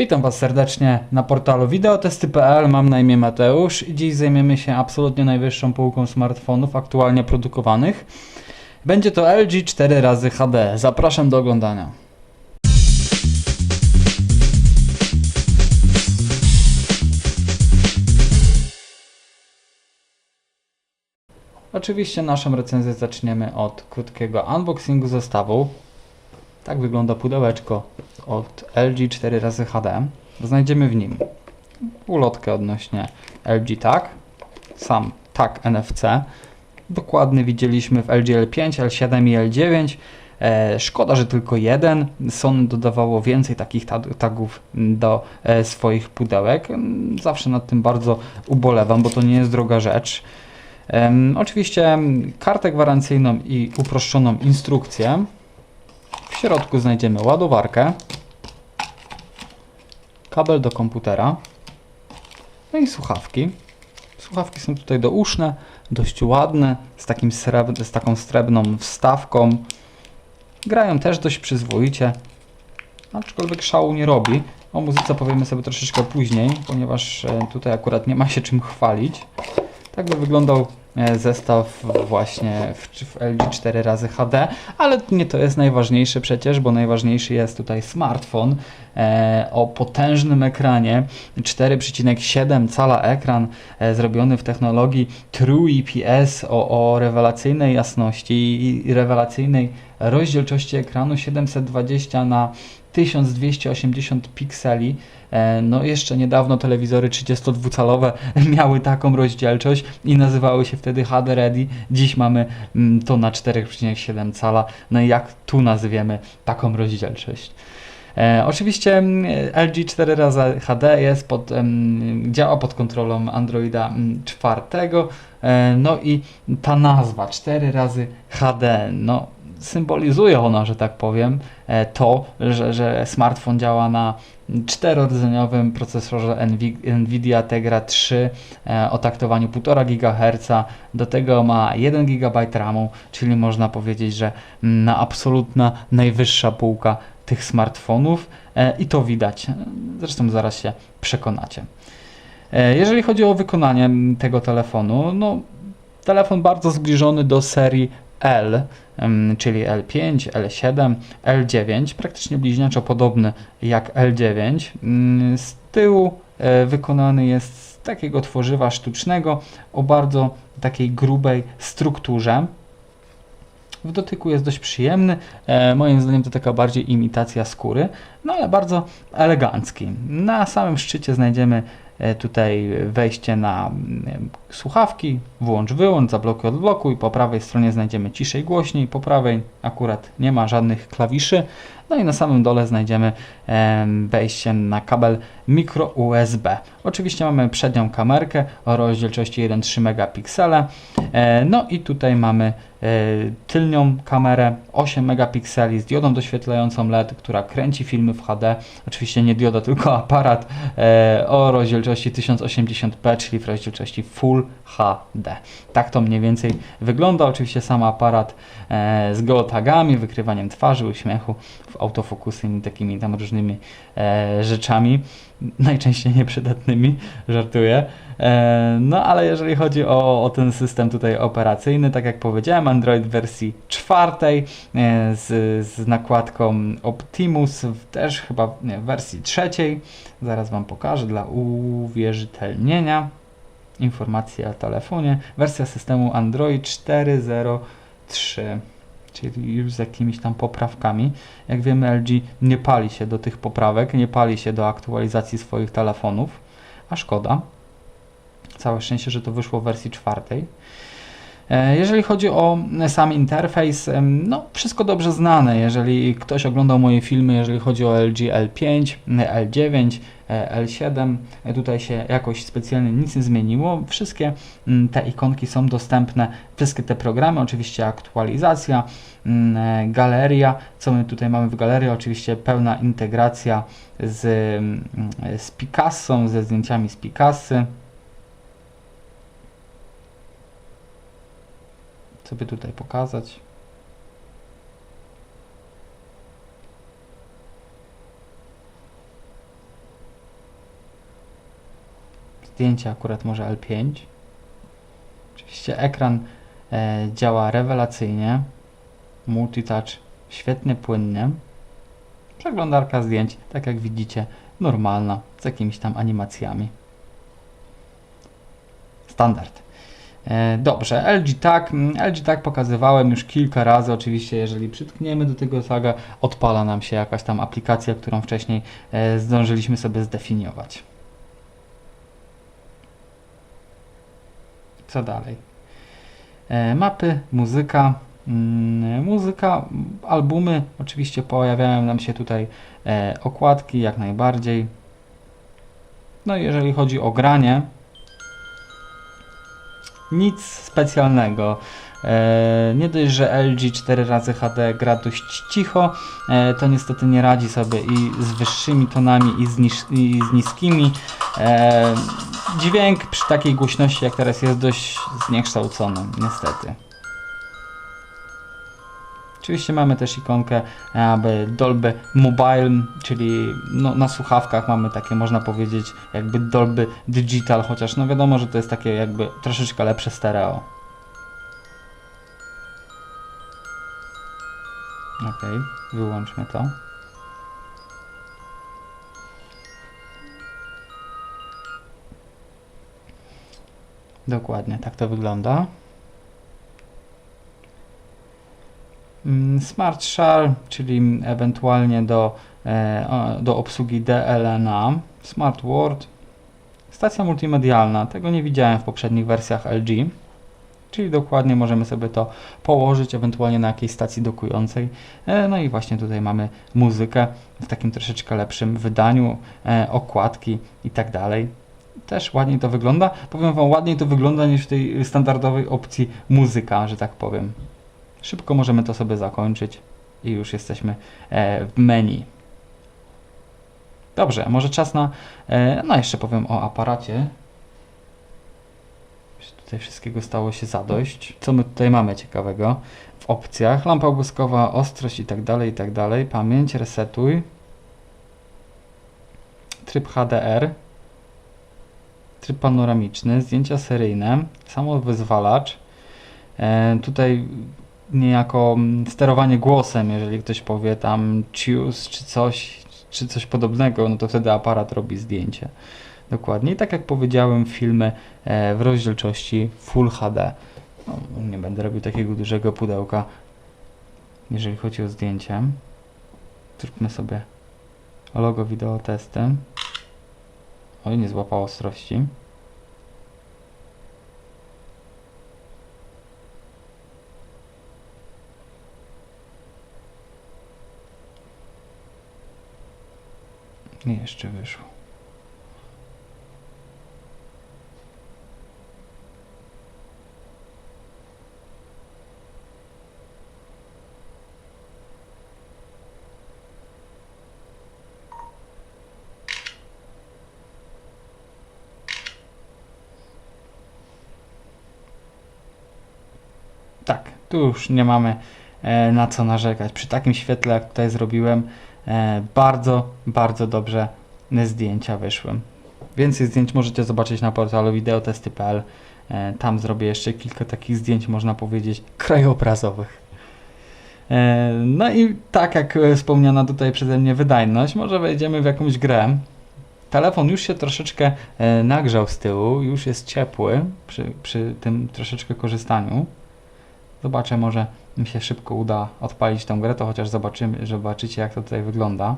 Witam Was serdecznie na portalu wideotesty.pl. Mam na imię Mateusz i dziś zajmiemy się absolutnie najwyższą półką smartfonów aktualnie produkowanych. Będzie to LG 4 razy HD. Zapraszam do oglądania. Oczywiście naszą recenzję zaczniemy od krótkiego unboxingu zestawu. Tak wygląda pudełeczko od LG 4 razy HD. Znajdziemy w nim ulotkę odnośnie LG TAC, sam TAC NFC. Dokładny widzieliśmy w LG L5, L7 i L9. E, szkoda, że tylko jeden. Sony dodawało więcej takich tag- tagów do e, swoich pudełek. Mm, Zawsze nad tym bardzo ubolewam, bo to nie jest droga rzecz. Oczywiście kartę gwarancyjną i uproszczoną instrukcję. Środku znajdziemy ładowarkę, kabel do komputera, no i słuchawki. Słuchawki są tutaj douszne, dość ładne, z, takim srebr- z taką srebrną wstawką. Grają też dość przyzwoicie, aczkolwiek szału nie robi. O muzyce powiemy sobie troszeczkę później, ponieważ e, tutaj akurat nie ma się czym chwalić. Tak by wyglądał zestaw właśnie w, w LG 4 razy HD, ale nie to jest najważniejsze przecież, bo najważniejszy jest tutaj smartfon e, o potężnym ekranie, 4,7 cala ekran e, zrobiony w technologii True EPS o, o rewelacyjnej jasności i rewelacyjnej rozdzielczości ekranu 720 na 1280 pikseli. E, No jeszcze niedawno telewizory 32-calowe miały taką rozdzielczość i nazywały się wtedy HD Ready. Dziś mamy mm, to na 4,7 cala. No i jak tu nazwiemy taką rozdzielczość? E, oczywiście mm, LG 4 razy HD jest pod, em, działa pod kontrolą Androida mm, 4. E, no i ta nazwa 4 razy HD, no symbolizuje ona, że tak powiem, e, to, że, że smartfon działa na czterordzeniowym procesorze Nvi- Nvidia Tegra 3 e, o taktowaniu 1,5 GHz. Do tego ma 1 GB RAMu, czyli można powiedzieć, że na absolutna najwyższa półka tych smartfonów e, i to widać. Zresztą zaraz się przekonacie. Jeżeli chodzi o wykonanie tego telefonu, no telefon bardzo zbliżony do serii L, czyli L5, L7, L9, praktycznie bliźniaczo podobny jak L9. Mm, Z tyłu e, wykonany jest z takiego tworzywa sztucznego o bardzo takiej grubej strukturze. W dotyku jest dość przyjemny. E, moim zdaniem to taka bardziej imitacja skóry, no ale bardzo elegancki. Na samym szczycie znajdziemy tutaj wejście na mm, słuchawki, włącz, wyłącz, zablokuj, odblokuj. Po prawej stronie znajdziemy ciszej, głośniej, po prawej akurat nie ma żadnych klawiszy. No i na samym dole znajdziemy em, wejście na kabel micro USB. Oczywiście mamy przednią kamerkę o rozdzielczości 1,3 megapiksele. E, no i tutaj mamy e, tylnią kamerę 8 megapikseli z diodą doświetlającą LED, która kręci filmy w HD. Oczywiście nie dioda, tylko aparat e, o rozdzielczości 1080p, czyli w rozdzielczości Full HD. Tak to mniej więcej wygląda. Oczywiście sam aparat z geotagami, wykrywaniem twarzy, uśmiechu, autofokusem i takimi tam różnymi e, rzeczami, najczęściej nieprzydatnymi, żartuję. E, no ale jeżeli chodzi o, o ten system tutaj operacyjny, tak jak powiedziałem, Android wersji czwartej e, z, z nakładką Optimus, też chyba nie, wersji trzeciej. Zaraz Wam pokażę dla uwierzytelnienia informacje o telefonie. Wersja systemu Android 4.0.3, czyli już z jakimiś tam poprawkami. Jak wiemy, LG nie pali się do tych poprawek, nie pali się do aktualizacji swoich telefonów, a szkoda. Całe szczęście, że to wyszło w wersji czwartej. E, Jeżeli chodzi o sam interfejs, no wszystko dobrze znane. Jeżeli ktoś oglądał moje filmy, jeżeli chodzi o LG L5, L9, e, L7, e, tutaj się jakoś specjalnie nic nie zmieniło. Wszystkie mm, te ikonki są dostępne, wszystkie te programy, oczywiście aktualizacja, mm, galeria. Co my tutaj mamy w galerii? Oczywiście pełna integracja z, mm, z Picasso, ze zdjęciami z Picassy. Co by tutaj pokazać? Zdjęcie akurat może L5. Oczywiście ekran e, działa rewelacyjnie. Multitouch świetnie płynnie. Przeglądarka zdjęć, tak jak widzicie, normalna, z jakimiś tam animacjami. Standard. E, Dobrze, LG tak, mm, LG tak pokazywałem już kilka razy. Oczywiście, jeżeli przytkniemy do tego taga, odpala nam się jakaś tam aplikacja, którą wcześniej e, zdążyliśmy sobie zdefiniować. Co dalej? E, Mapy, muzyka. Mm, Muzyka, albumy, oczywiście pojawiają nam się tutaj e, okładki jak najbardziej. No i jeżeli chodzi o granie, nic specjalnego. E, nie dość, że LG 4 razy HD gra dość cicho, to niestety nie radzi sobie i z wyższymi tonami i z, i z niskimi. E, dźwięk przy takiej głośności jak teraz jest dość zniekształcony, niestety. Oczywiście mamy też ikonkę aby Dolby Mobile, czyli no, na słuchawkach mamy takie można powiedzieć jakby Dolby Digital, chociaż no wiadomo, że to jest takie jakby troszeczkę lepsze stereo. Ok, wyłączmy to. Dokładnie, tak to wygląda. Mm, Smart Share, czyli ewentualnie do, e, do obsługi DLNA, Smart Word, stacja multimedialna, tego nie widziałem w poprzednich wersjach LG, czyli dokładnie możemy sobie to położyć ewentualnie na jakiejś stacji dokującej. E, No i właśnie tutaj mamy muzykę w takim troszeczkę lepszym wydaniu, e, okładki i tak dalej. Też ładniej to wygląda. Powiem Wam, ładniej to wygląda niż w tej standardowej opcji muzyka, że tak powiem. Szybko możemy to sobie zakończyć i już jesteśmy e, w menu. Dobrze, może czas na. E, no, jeszcze powiem o aparacie. Tutaj wszystkiego stało się zadość. Co my tutaj mamy ciekawego w opcjach? Lampa błyskowa, ostrość i tak dalej, i tak dalej. Pamięć, resetuj. Tryb HDR. Tryb panoramiczny, zdjęcia seryjne, samowyzwalacz. E, tutaj niejako mm, sterowanie głosem, jeżeli ktoś powie tam choose czy coś, czy coś podobnego, no to wtedy aparat robi zdjęcie. Dokładnie. I tak jak powiedziałem, filmy e, w rozdzielczości Full HD. No, nie będę robił takiego dużego pudełka, jeżeli chodzi o zdjęcie. Zróbmy sobie logo wideo testy. Oj, nie złapało ostrości. Nie, jeszcze wyszło. Tak, tu już nie mamy e, na co narzekać. Przy takim świetle, jak tutaj zrobiłem, e, bardzo, bardzo dobrze zdjęcia wyszły. Więcej zdjęć możecie zobaczyć na portalu wideotesty.pl. E, tam zrobię jeszcze kilka takich zdjęć, można powiedzieć, krajobrazowych. No i tak jak wspomniana tutaj przeze mnie wydajność, może wejdziemy w jakąś grę. Telefon już się troszeczkę nagrzał z tyłu, już jest ciepły przy, przy tym troszeczkę korzystaniu. Zobaczę, może mi się szybko uda odpalić tą grę, to chociaż zobaczymy, zobaczycie jak to tutaj wygląda.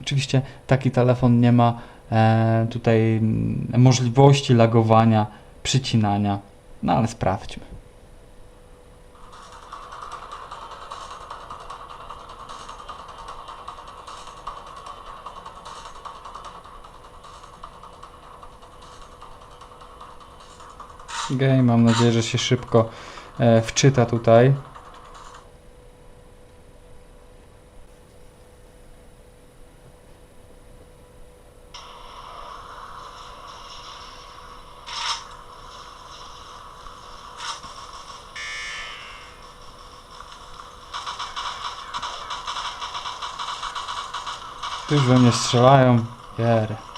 Oczywiście taki telefon nie ma e, tutaj mm, możliwości lagowania, przycinania, no ale sprawdźmy. Game, mam nadzieję, że się szybko wczyta tutaj. Tu już we mnie strzelają. Jery.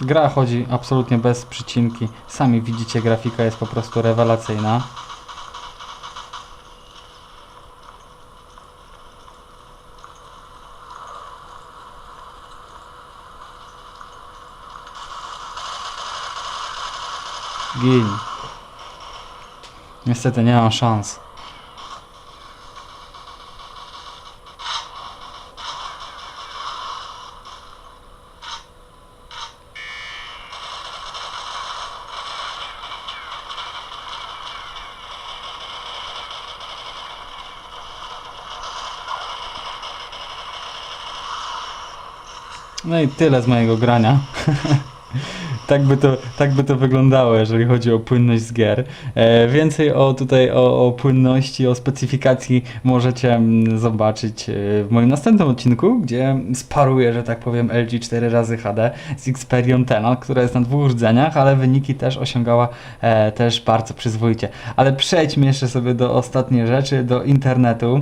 Gra chodzi absolutnie bez przycinki. Sami widzicie, grafika jest po prostu rewelacyjna. Gin. Niestety nie mam szans. No i tyle z mojego grania. tak, by to, tak by to wyglądało, jeżeli chodzi o płynność z gier. E, więcej o tutaj o, o płynności, o specyfikacji możecie mm, zobaczyć e, w moim następnym odcinku, gdzie sparuję, że tak powiem, LG 4 razy HD z Xperion Tenant, która jest na dwóch rdzeniach, ale wyniki też osiągała e, też bardzo przyzwoicie. Ale przejdźmy jeszcze sobie do ostatniej rzeczy, do internetu.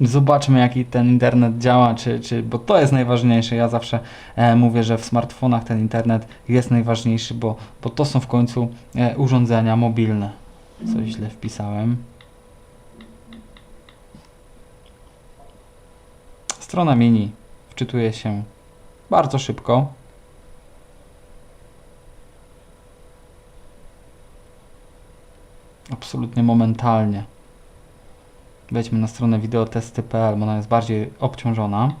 Zobaczmy, jaki ten internet działa, czy, czy, bo to jest najważniejsze. Ja zawsze e, mówię, że w smartfonach ten internet jest najważniejszy, bo, bo to są w końcu e, urządzenia mobilne. Coś źle wpisałem. Strona mini wczytuje się bardzo szybko. Absolutnie momentalnie. Wejdźmy na stronę wideotesty.pl, bo ona jest bardziej obciążona.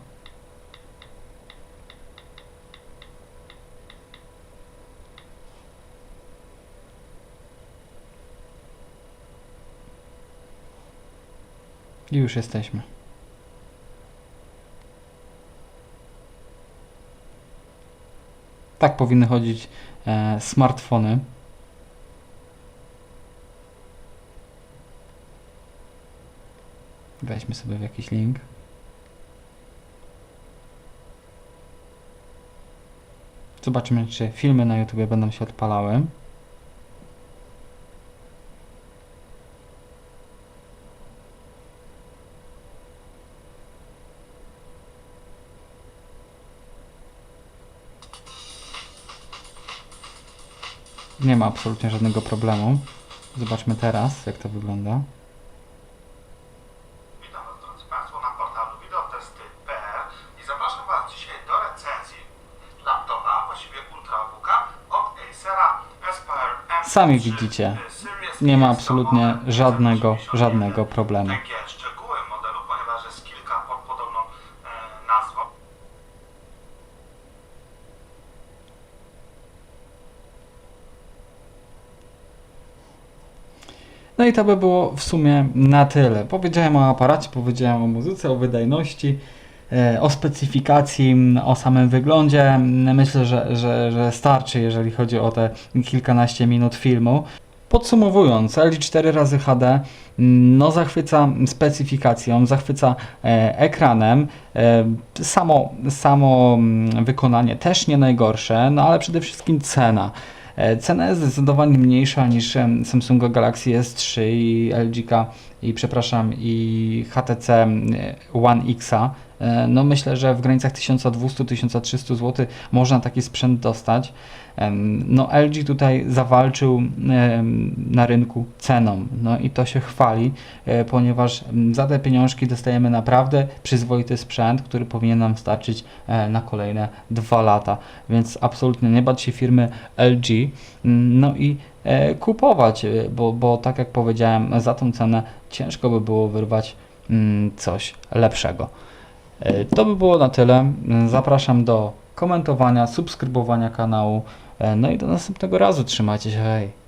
I już jesteśmy. Tak powinny chodzić e, smartfony. Weźmy sobie w jakiś link. Zobaczymy, czy filmy na YouTube będą się odpalały. Nie ma absolutnie żadnego problemu. Zobaczmy teraz, jak to wygląda. Witam Was drodzy Państwo na portalu wideotesty.pl i zapraszam Was dzisiaj do recenzji laptopa, właściwie ultrabooka od Acera Aspire M3 Sami widzicie, nie ma absolutnie żadnego, 581. żadnego problemu. E. No i to by było w sumie na tyle. Powiedziałem o aparacie, powiedziałem o muzyce, o wydajności, o specyfikacji, o samym wyglądzie. Myślę, że, że, że starczy, jeżeli chodzi o te kilkanaście minut filmu. Podsumowując, LG 4 razy HD no zachwyca specyfikacją, zachwyca e, ekranem. E, samo, samo mm, wykonanie też nie najgorsze, no ale przede wszystkim cena. E, Cena jest zdecydowanie mniejsza niż Samsunga Galaxy S3 i LG i przepraszam i HTC em, One. E, No myślę, że w granicach 1200-1300 zł można taki sprzęt dostać. No LG tutaj zawalczył na rynku ceną. No i to się chwali, e, ponieważ za te pieniążki dostajemy naprawdę przyzwoity sprzęt, który powinien nam starczyć e, na kolejne dwa lata. Więc absolutnie nie bać się firmy LG. Mm, No i e, kupować, e, bo, bo tak jak powiedziałem, za tą cenę ciężko by było wyrwać mm, coś lepszego. E, To by było na tyle. Mm, Zapraszam do komentowania, subskrybowania kanału. E, No i do następnego razu. Trzymajcie się, hej!